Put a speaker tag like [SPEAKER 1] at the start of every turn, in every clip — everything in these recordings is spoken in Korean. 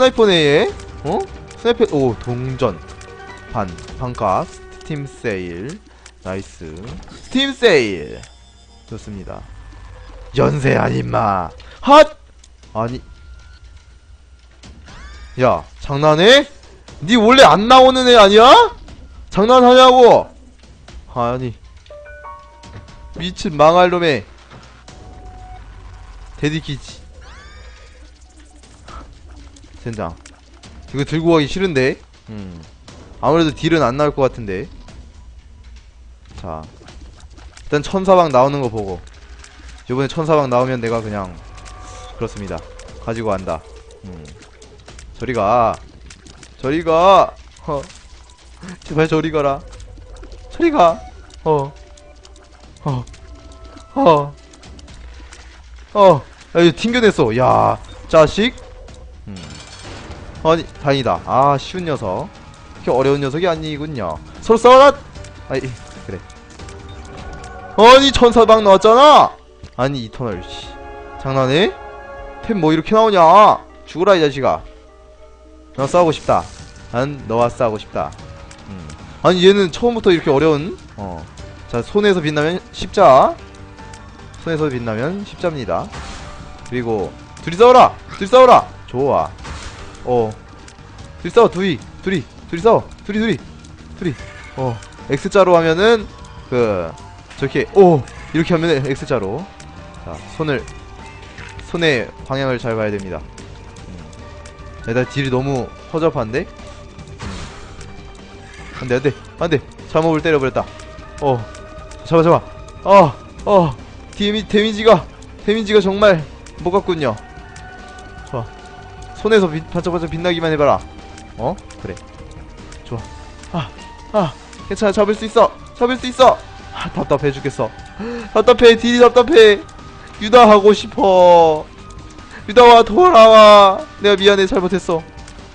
[SPEAKER 1] 스나이퍼네 얘? 어? 스나이퍼 오 동전. 반 반값. 스팀 세일. 나이스. 스팀 세일. 좋습니다. 연세 아님마. 핫! 아니. 야 장난해? 니 원래 안 나오는 애 아니야? 장난하냐고? 아니. 미친 망할 놈의 데디키치 젠장. 이거 들고 가기 싫은데? 음. 아무래도 딜은 안 나올 것 같은데. 자 일단 천사방 나오는 거 보고. 요번에 천사방 나오면 내가 그냥 그렇습니다. 가지고 간다. 음. 저리가. 저리가. 어. 제발 저리 가라. 저리 가. 어. 어. 어. 어. 야, 이거 튕겨냈어. 야 자식. 음. 아니 다행이다. 아 쉬운 녀석. 그렇게 어려운 녀석이 아니군요. 서로 싸워라 아이 그래. 아니 천사방 나왔잖아! 아니 이터널 씨. 장난해? 템 뭐 이렇게 나오냐? 죽으라 이 자식아. 나 싸우고 싶다. 난 너와 싸우고 싶다. 음. 아니 얘는 처음부터 이렇게 어려운 어 자 손에서 빛나면 십자. 손에서 빛나면 십자입니다. 그리고 둘이 싸워라! 둘이 싸워라! 좋아 어. 둘이 싸워 둘이. 둘이. 둘이 싸워 둘이 둘이. 둘이. 어. X자로 하면은 그 저렇게 오. 이렇게 하면은 X자로. 자 손을 손의 방향을 잘 봐야 됩니다. 음. 일단 딜이 너무 허접한데? 음. 안돼 안돼 안돼. 잘못을 때려버렸다. 어. 잡아 잡아. 어어. 데미 데미지가 데미지가 정말 못 갔군요 손에서 빛, 반짝반짝 빛나기만 해봐라. 어? 그래. 좋아. 아, 아 괜찮아. 잡을 수 있어. 잡을 수 있어. 아, 답답해 죽겠어. 답답해. 딜이 답답해. 유다 하고 싶어. 유다와 돌아와. 내가 미안해. 잘못했어.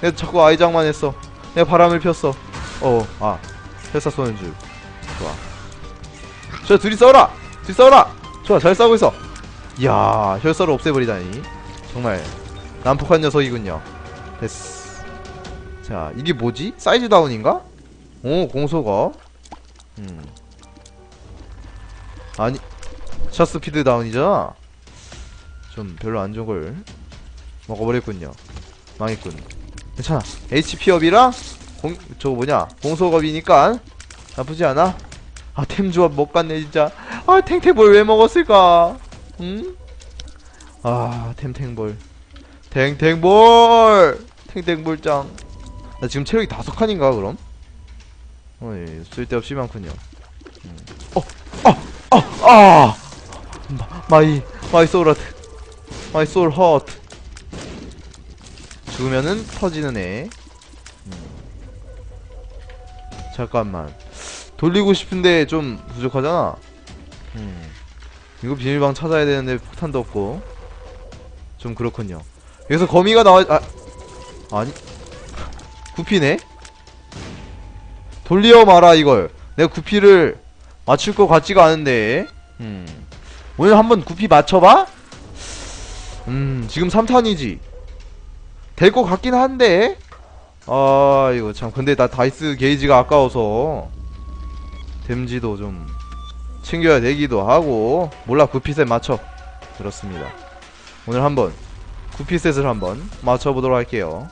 [SPEAKER 1] 내가 자꾸 아이장만 했어. 내가 바람을 폈어. 어아. 혈사 쏘는 줄. 좋아. 저 둘이 싸워라. 둘이 싸워라. 좋아. 잘 싸우고 있어. 이야 혈사를 없애버리다니. 정말 난폭한 녀석이군요. 됐어 자 이게 뭐지? 사이즈 다운인가? 오 공소거 음. 아니 샷스피드 다운이잖아 좀 별로 안 좋은 걸 먹어버렸군요. 망했군. 괜찮아. HP 업이랑 공 저거 뭐냐? 공소업이니까 나쁘지 않아. 아 템 조합 못 갔네 진짜. 아 탱탱볼 왜 먹었을까? 응? 아 템탱볼 탱탱볼 탱탱볼짱 나 지금 체력이 다섯 칸인가 그럼? 어이 쓸데없이 많군요 음. 어! 어! 어! 아! 마, 마이 마이 소울 하트 마이 소울 허트 죽으면은 터지는 애 음. 잠깐만 돌리고 싶은데 좀 부족하잖아 음. 이거 비밀방 찾아야 되는데 폭탄도 없고 좀 그렇군요 여기서 거미가 나와 아 아니. 구피네? 돌려 마라 이걸. 내가 구피를 맞출 것 같지가 않은데. 음. 오늘 한번 구피 맞춰봐? 음 지금 3탄이지. 될 것 같긴 한데. 아 이거 참 근데 나 다이스 게이지가 아까워서 댐지도 좀 챙겨야 되기도 하고. 몰라 구피셋 맞춰. 그렇습니다. 오늘 한번 구피셋을 한번 맞춰보도록 할게요.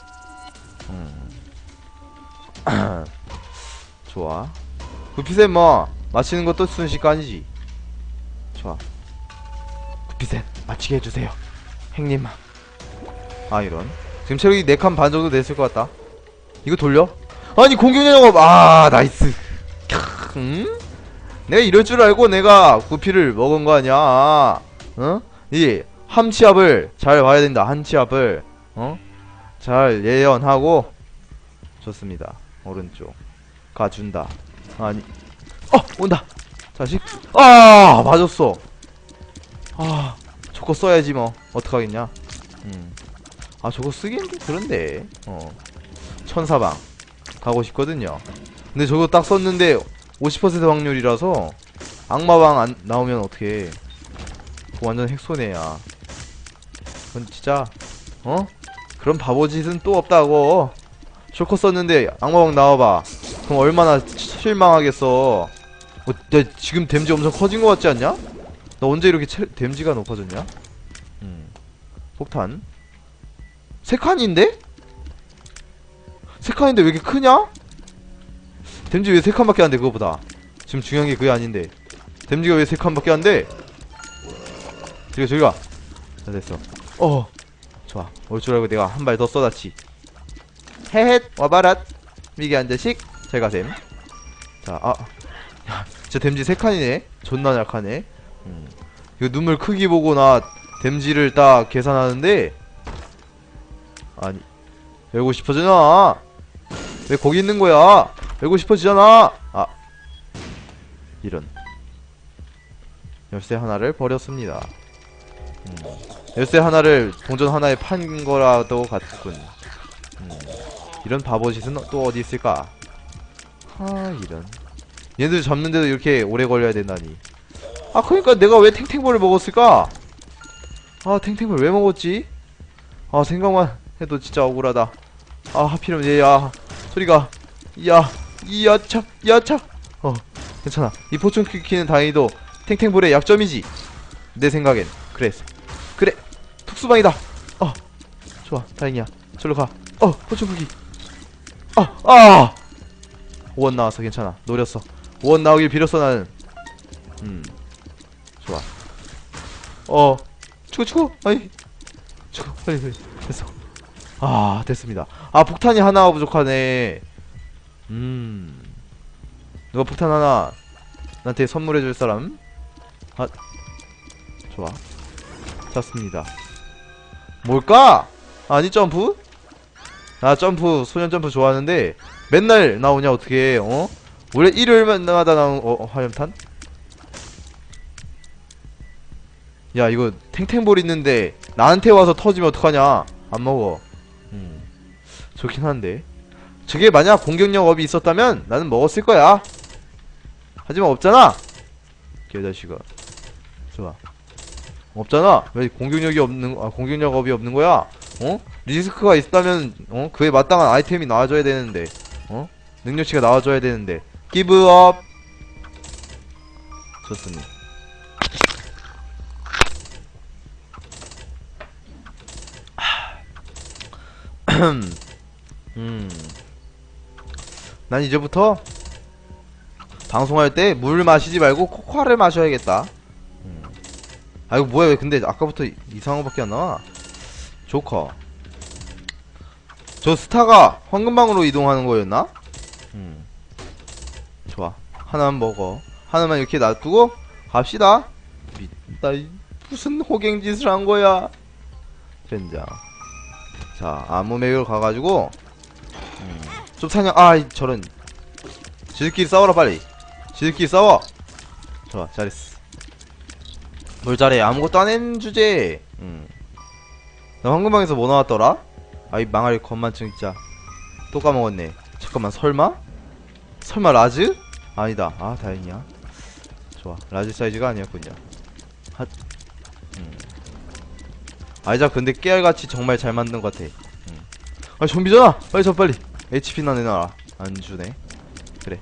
[SPEAKER 1] 음. 좋아. 구피셋 뭐 맞히는 것도 순식간이지. 좋아. 구피셋 맞히게 해주세요. 행님아 아 이런. 지금 체력이 4칸 반 정도 됐을 것 같다. 이거 돌려? 아니 공격력 아 나이스. 캬, 음? 내가 이럴 줄 알고 내가 구피를 먹은 거 아니야. 어? 이 함치압을 잘 봐야 된다. 함치압을 어? 잘 예언하고 좋습니다. 오른쪽. 가준다. 아니. 어! 온다! 자식. 아! 맞았어. 아 저거 써야지 뭐. 어떡하겠냐? 음아 저거 쓰긴 좀 그런데. 어. 천사방. 가고 싶거든요. 근데 저거 딱 썼는데 50% 확률이라서 악마방 안 나오면 그거 완전 핵손해야 그건 진짜 어? 그런 바보짓은 또 없다고 쇼커 썼는데 악마왕 나와봐 그럼 얼마나 실망하겠어 어, 야, 지금 댐지 엄청 커진 것 같지 않냐? 나 언제 이렇게 체, 댐지가 높아졌냐? 음. 폭탄 세 칸인데? 세 칸인데 왜 이렇게 크냐? 댐지 왜 세 칸밖에 안 돼 그거보다 지금 중요한 게 그게 아닌데 댐지가 왜 세 칸밖에 안 돼? 저기가 저기가 자 됐어 어. 좋아. 올 줄 알고 내가 한 발 더 쏟았지. 헤헷 와바랏. 미개 한 자식 잘 가셈. 자아. 진짜 댐지 세 칸이네. 존나 약하네. 음. 이거 눈물 크기 보고 나 댐지를 딱 계산하는데. 아니 열고 싶어지나? 왜 거기 있는 거야? 열고 싶어지잖아. 아. 이런. 열쇠 하나를 버렸습니다. 음. 열쇠 하나를 동전 하나에 판 거라도 같군 음. 이런 바보짓은 또 어디 있을까? 아 이런. 얘들 잡는데도 이렇게 오래 걸려야 된다니. 아 그러니까 내가 왜 탱탱볼을 먹었을까? 아 탱탱볼 왜 먹었지? 아 생각만 해도 진짜 억울하다. 아 하필이면 얘야 소리가. 야 이야차 야차. 어 괜찮아. 이 포춘 키키는 다행히도 탱탱볼의 약점이지. 내 생각엔 그래 특수방이다. 어 좋아 다행이야. 저로 가어 포춘 쿠키. 아아 원 나와서 괜찮아. 노렸어. 원 나오길 빌었어 나는. 음 좋아. 어 추고 추고 아이 추고 빨리 빨리. 됐어. 아 됐습니다. 아 폭탄이 하나 부족하네. 음. 누가 폭탄 하나 나한테 선물해줄 사람? 아 좋아. jas습니다 뭘까? 아니 점프? 나 점프 소년 점프 좋아하는데 맨날 나오냐 어떻게 어? 원래 일요일마다 나오는 어, 어 화염탄? 야 이거 탱탱볼 있는데 나한테 와서 터지면 어떡하냐? 안 먹어. 음 좋긴 한데. 저게 만약 공격력 업이 있었다면 나는 먹었을 거야. 하지만 없잖아. 개자식아. 좋아 없잖아. 왜 공격력이 없는 아 공격력 업이 없는 거야? 어? 리스크가 있다면 어? 그에 마땅한 아이템이 나와줘야 되는데 어? 능력치가 나와줘야 되는데. 기브업 좋습니다. 음. 난 이제부터 방송할 때 물 마시지 말고 코코아를 마셔야겠다. 음. 아 이거 뭐야 왜 근데 아까부터 이- 이상한 거밖에 안 나와? 조커. 저 스타가 황금방으로 이동하는 거였나? 음. 좋아. 하나만 먹어. 하나만 이렇게 놔두고 갑시다. 미, 나 이- 무슨 호갱짓을 한 거야? 젠장. 자, 아무 맥을 가가지고 음, 좀 사냥. 아, 이- 저런. 지들끼리 싸워라 빨리. 지들끼리 싸워. 좋아, 잘했어. 뭘 잘해? 아무것도 안 했는 주제. 음. 나 황금방에서 뭐 나왔더라? 아이 망할 건만증 진짜. 또 까먹었네. 잠깐만, 설마? 설마 라즈? 아니다. 아, 다행이야. 좋아, 라즈 사이즈가 아니었군요. 핫. 음. 아이자 근데 깨알같이 정말 잘 만든 것 같아. 음. 아 좀비잖아. 빨리 저 빨리. HP나 내놔라. 안 주네. 그래.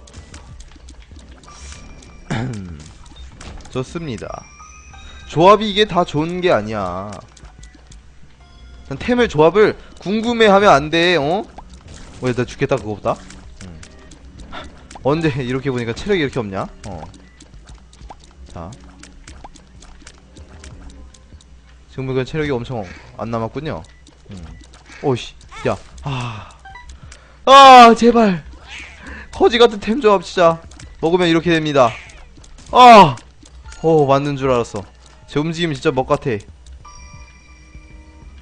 [SPEAKER 1] 좋습니다. 조합이 이게 다 좋은 게 아니야. 난 템을 조합을 궁금해하면 안 돼. 어? 왜나 죽겠다 그거보다. 음. 언제 이렇게 보니까 체력이 이렇게 없냐? 어. 자. 지금 보니까 체력이 엄청 안 남았군요. 음. 오씨, 야, 아, 아, 제발, 거지 같은 템 조합 진짜 먹으면 이렇게 됩니다. 아, 오 맞는 줄 알았어. 제 움직임 진짜 먹 같아.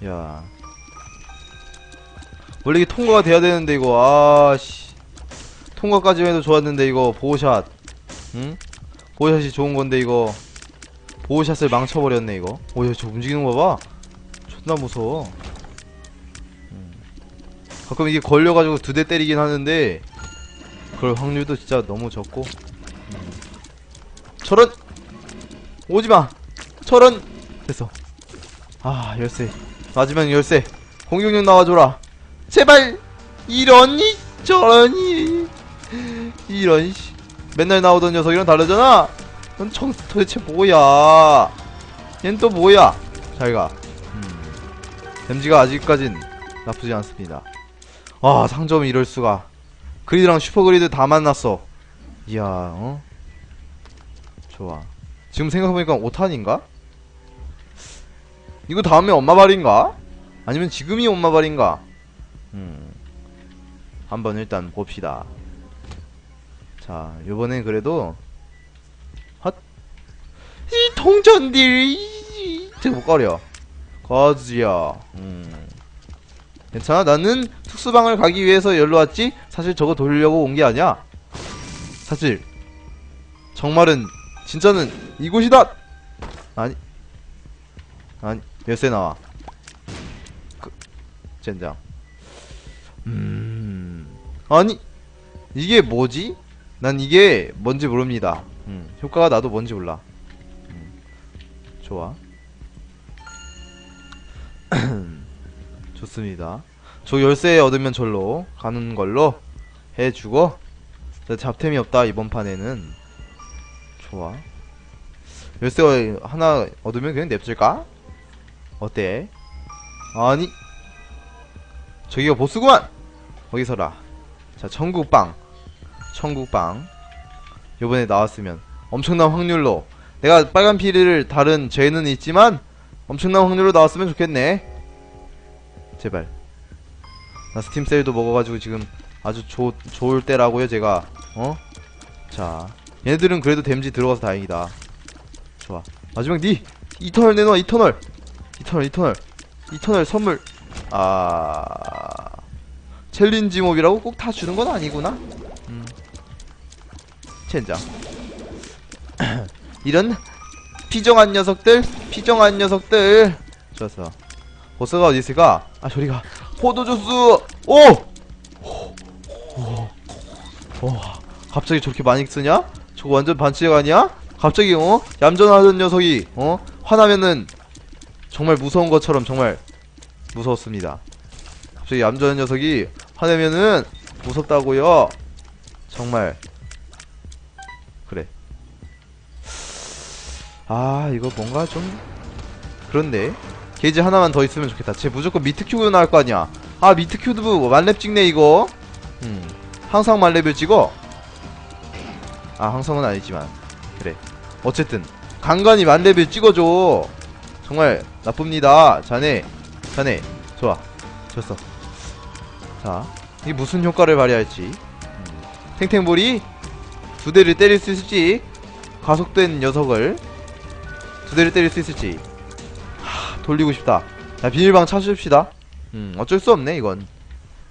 [SPEAKER 1] 야, 원래 이게 통과가 돼야 되는데 이거. 아씨, 통과까지 해도 좋았는데 이거. 보호샷, 응? 보호샷이 좋은 건데 이거. 보호샷을 망쳐버렸네 이거. 오야 저 움직이는 거 봐봐. 존나 무서워. 음. 가끔 이게 걸려가지고 두 대 때리긴 하는데 그럴 확률도 진짜 너무 적고. 음. 저런! 오지마 저런 됐어. 아 열쇠. 마지막 열쇠. 공격력 나와줘라. 제발! 이러니? 저러니? 이런 씨. 맨날 나오던 녀석이랑 다르잖아. 넌 청, 도대체 뭐야? 얜 또 뭐야? 잘가. 음. 댐지가 아직까진 나쁘지 않습니다. 아 상점 이럴수가. 그리드랑 슈퍼그리드 다 만났어. 이야 어? 좋아. 지금 생각해보니까 5탄인가? 이거 다음에 엄마 발인가? 아니면 지금이 엄마 발인가? 음. 한번 일단 봅시다. 자, 요번엔 그래도 헛. 이 동전들 이- 제가 못 가려. 거즈야. 음. 괜찮아. 나는 특수방을 가기 위해서 열로 왔지. 사실 저거 돌리려고 온 게 아니야. 사실 정말은 진짜는 이곳이다. 아니. 아니, 열쇠 나와. 그, 젠장. 음. 아니, 이게 뭐지? 난 이게 뭔지 모릅니다. 음, 효과가 나도 뭔지 몰라. 음, 좋아. 좋습니다. 저 열쇠 얻으면 절로 가는 걸로 해주고 자, 잡템이 없다 이번 판에는 좋아 열쇠 하나 얻으면 그냥 냅둘까? 어때? 아니. 저기가 보스구만! 거기서라. 자 천국빵. 천국빵. 요번에 나왔으면 엄청난 확률로. 내가 빨간 피리를 다른 죄는 있지만 엄청난 확률로 나왔으면 좋겠네. 제발. 나 스팀 세일도 먹어가지고 지금 아주 좋 좋을 때라고요 제가. 어? 자 얘네들은 그래도 댐지 들어가서 다행이다. 좋아. 마지막 니! 이터널 내놔 이터널 이터널 이터널 이터널 선물 아 챌린지 몹이라고 꼭 다 주는 건 아니구나 음 젠장 이런 피정한 녀석들 피정한 녀석들 좋았어 보스가 어디 있을까 아 저리가 포도주스 오! 오! 오! 갑자기 저렇게 많이 쓰냐? 저거 완전 반칙 아니야? 갑자기 어? 얌전하던 녀석이 어? 화나면은 정말 무서운 것처럼 정말 무서웠습니다. 갑자기 얌전한 녀석이 화내면은 무섭다고요. 정말 그래. 아 이거 뭔가 좀 그런데 게이지 하나만 더 있으면 좋겠다. 쟤 무조건 미트 큐브 나올 거 아니야. 아 미트 큐브 만렙 찍네 이거. 음 항상 만렙을 찍어. 아 항상은 아니지만 그래. 어쨌든 간간히 만렙을 찍어줘. 정말 나쁩니다. 자네 자네 좋아 좋았어. 자 이게 무슨 효과를 발휘할지. 음. 탱탱볼이 두 대를 때릴 수 있을지 가속된 녀석을 두 대를 때릴 수 있을지 하, 돌리고 싶다. 자 비밀방 찾읍시다. 음 어쩔 수 없네 이건.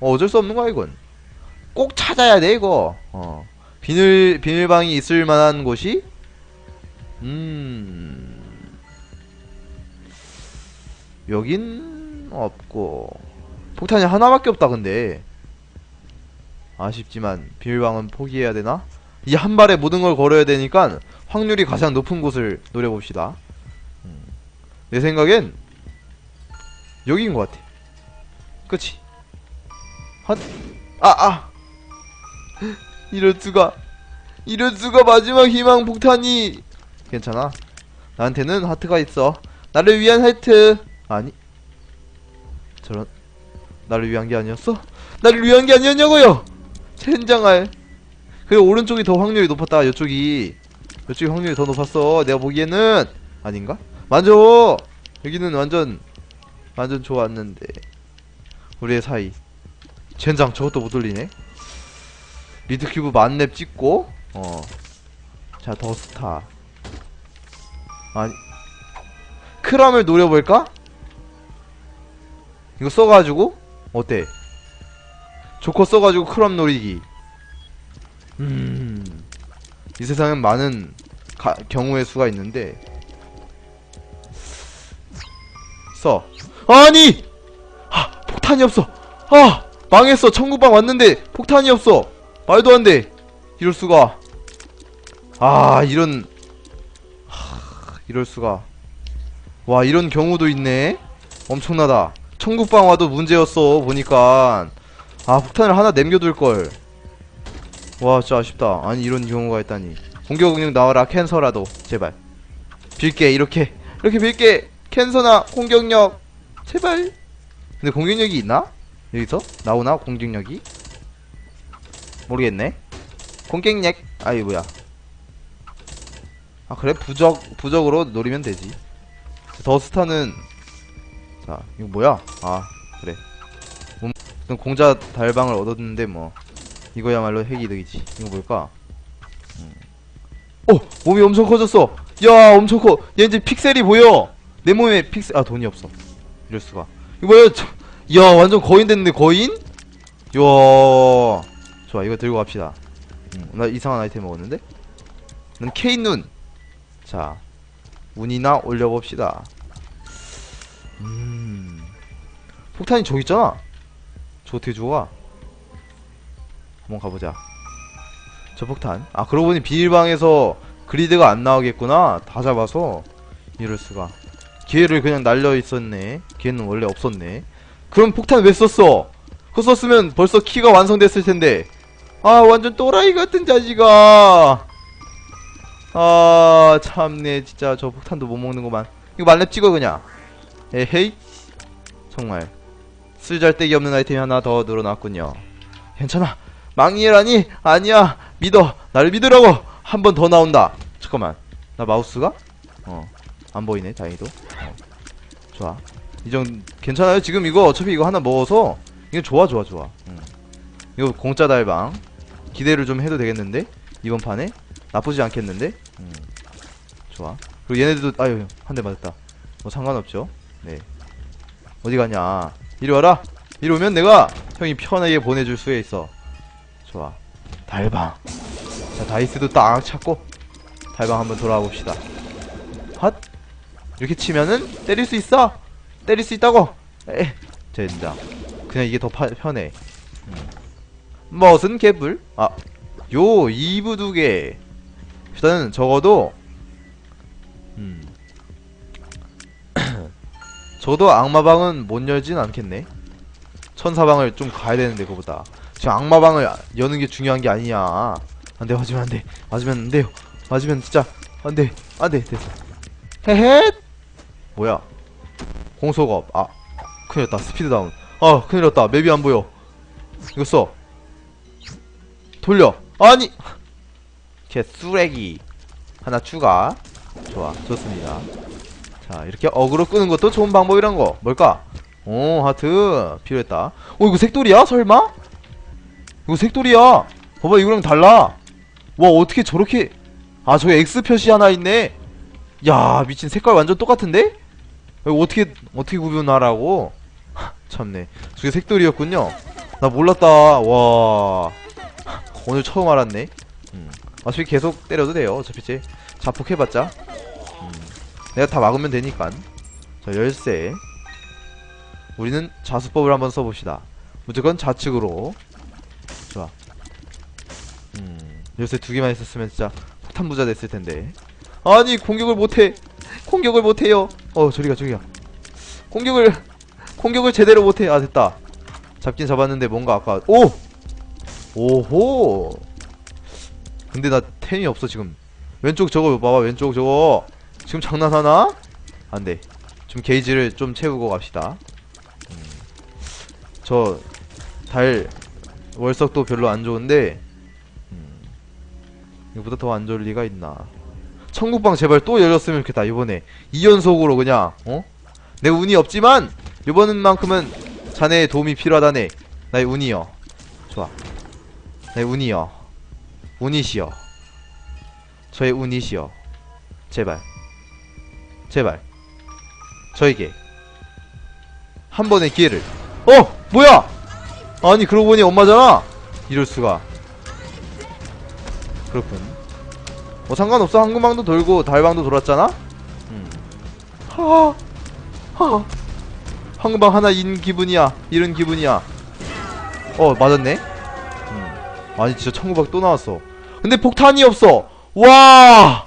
[SPEAKER 1] 어, 어쩔 수 없는 거야 이건. 꼭 찾아야 돼 이거. 어 비밀 비밀방이 있을 만한 곳이 음 여긴 없고 폭탄이 하나밖에 없다 근데 아쉽지만 비밀방은 포기해야 되나? 이 한 발에 모든 걸 걸어야 되니까 확률이 가장 높은 곳을 노려봅시다. 음. 내 생각엔 여기인 것 같아. 그치? 한, 아, 아! 이럴 수가. 이럴 수가 마지막 희망 폭탄이. 괜찮아. 나한테는 하트가 있어. 나를 위한 하트. 아니. 저런. 나를 위한 게 아니었어? 나를 위한 게 아니었냐고요! 젠장할. 그래 오른쪽이 더 확률이 높았다. 이쪽이 이쪽이 확률이 더 높았어. 내가 보기에는 아닌가? 맞아. 여기는 완전 완전 좋았는데 우리의 사이. 젠장 저것도 못 돌리네. 미드 큐브 만렙 찍고 어. 자 더스타. 아니 크람을 노려볼까? 이거 써가지고 어때? 조커 써가지고 크람 노리기. 음, 이 세상엔 많은 가, 경우의 수가 있는데 써. 아니! 아, 폭탄이 없어. 아, 망했어. 천국방 왔는데 폭탄이 없어. 말도 안 돼. 이럴 수가. 아, 이런 하, 이럴 수가. 와, 이런 경우도 있네. 엄청나다. 천국방 와도 문제였어 보니까. 아 폭탄을 하나 남겨둘걸. 와 진짜 아쉽다. 아니 이런 경우가 있다니. 공격 능력 나와라 캔서라도. 제발. 빌게 이렇게. 이렇게 빌게. 캔서나 공격력. 제발. 근데 공격력이 있나? 여기서? 나오나 공격력이? 모르겠네. 공격력? 아이 뭐야? 아 그래? 부적 부적으로 노리면 되지. 더스타는 자 이거 뭐야? 아 그래. 음, 공자 달방을 얻었는데 뭐 이거야말로 핵이득이지. 이거 뭘까? 음. 어 몸이 엄청 커졌어. 야 엄청 커얘 이제 픽셀이 보여. 내 몸에 픽셀 아 돈이 없어. 이럴 수가. 이거 뭐야? 저, 야 완전 거인 됐는데 거인? 야 좋아 이거 들고 갑시다. 음, 나 이상한 아이템 먹었는데? 난 K눈. 자 운이나 올려봅시다 음. 폭탄이 저기 있잖아. 저 어떻게 죽어? 한번 가보자. 저 폭탄. 아 그러고 보니 비밀방에서 그리드가 안 나오겠구나. 다 잡아서. 이럴 수가. 기회를 그냥 날려 있었네. 기회는 원래 없었네. 그럼 폭탄 왜 썼어? 그거 썼으면 벌써 키가 완성됐을 텐데. 아 완전 또라이 같은 자식아. 아 참네. 진짜 저 폭탄도 못 먹는구만. 이거 만렙 찍어 그냥 에헤이. 정말. 쓸잘데기 없는 아이템이 하나 더 늘어났군요. 괜찮아. 망이라니? 아니야. 믿어. 나를 믿으라고. 한 번 더 나온다. 잠깐만. 나 마우스가? 어. 안 보이네. 다행히도. 어. 좋아. 이정 괜찮아요? 지금 이거 어차피 이거 하나 먹어서. 이거 좋아 좋아 좋아. 음. 이거 공짜 달방. 기대를 좀 해도 되겠는데? 이번 판에? 나쁘지 않겠는데? 음. 좋아. 그리고 얘네들도 아유 한 대 맞았다. 뭐 상관없죠 네. 어디 가냐? 이리 와라. 이리 오면 내가 형이 편하게 보내줄 수에 있어. 좋아. 달방. 자 다이스도 딱 찾고 달방 한번 돌아와 봅시다. 핫 이렇게 치면은 때릴 수 있어. 때릴 수 있다고. 에 젠장. 그냥 이게 더 파, 편해. 음. 무슨 개불 아요 이브 두개. 일단은 적어도 음 저도 악마방은 못 열진 않겠네. 천사방을 좀 가야 되는데 그거보다. 지금 악마방을 여는 게 중요한 게 아니야. 안돼 맞으면 안돼. 맞으면 안돼요. 맞으면 진짜 안돼. 안돼. 됐어. 헤헷! 뭐야? 공속업. 아 큰일 났다. 스피드 다운. 아 큰일 났다. 맵이 안 보여. 이거 써. 돌려. 아니! 개 쓰레기. 하나 추가. 좋아. 좋습니다 자 이렇게 어그로 끄는 것도 좋은 방법이란 거. 뭘까? 오 하트. 필요했다. 어 이거 색돌이야? 설마? 이거 색돌이야. 봐봐 이거랑 달라. 와 어떻게 저렇게. 아 저기 X 표시 하나 있네. 야 미친 색깔 완전 똑같은데? 이거 어떻게 어떻게 구분하라고? 하, 참네. 저게 색돌이었군요. 나 몰랐다. 와. 오늘 처음 알았네. 음. 어차피 계속 때려도 돼요 어차피 제. 자폭해봤자. 음. 내가 다 막으면 되니까. 자 열쇠. 우리는 자수법을 한번 써봅시다. 무조건 좌측으로. 좋아. 음 열쇠 두 개만 있었으면 진짜 폭탄 부자 됐을 텐데. 아니 공격을 못해. 공격을 못해요. 어 저리가 저리가. 공격을 공격을 제대로 못해. 아 됐다. 잡긴 잡았는데 뭔가 아까 오! 오호! 근데 나 템이 없어 지금. 왼쪽 저거 봐봐 왼쪽 저거 지금 장난하나? 안돼. 좀 게이지를 좀 채우고 갑시다. 음. 저달 월석도 별로 안 좋은데 음. 이거보다 더 안 좋을 리가 있나. 천국방 제발 또 열렸으면 좋겠다 이번에. 2연속으로 그냥 어? 내 운이 없지만 이번만큼은 자네의 도움이 필요하다네. 나의 운이여. 좋아. 나의 운이여. 운이시여. 저의 운이시여. 제발 제발. 저에게. 한 번의 기회를. 어! 뭐야! 아니 그러고 보니 엄마잖아! 이럴 수가. 그렇군. 뭐 상관없어. 황금방도 돌고 달방도 돌았잖아? 음. 하, 하. 황금방 하나 인 기분이야. 이런 기분이야. 어 맞았네? 음. 아니 진짜 천국방 또 나왔어. 근데 폭탄이 없어. 와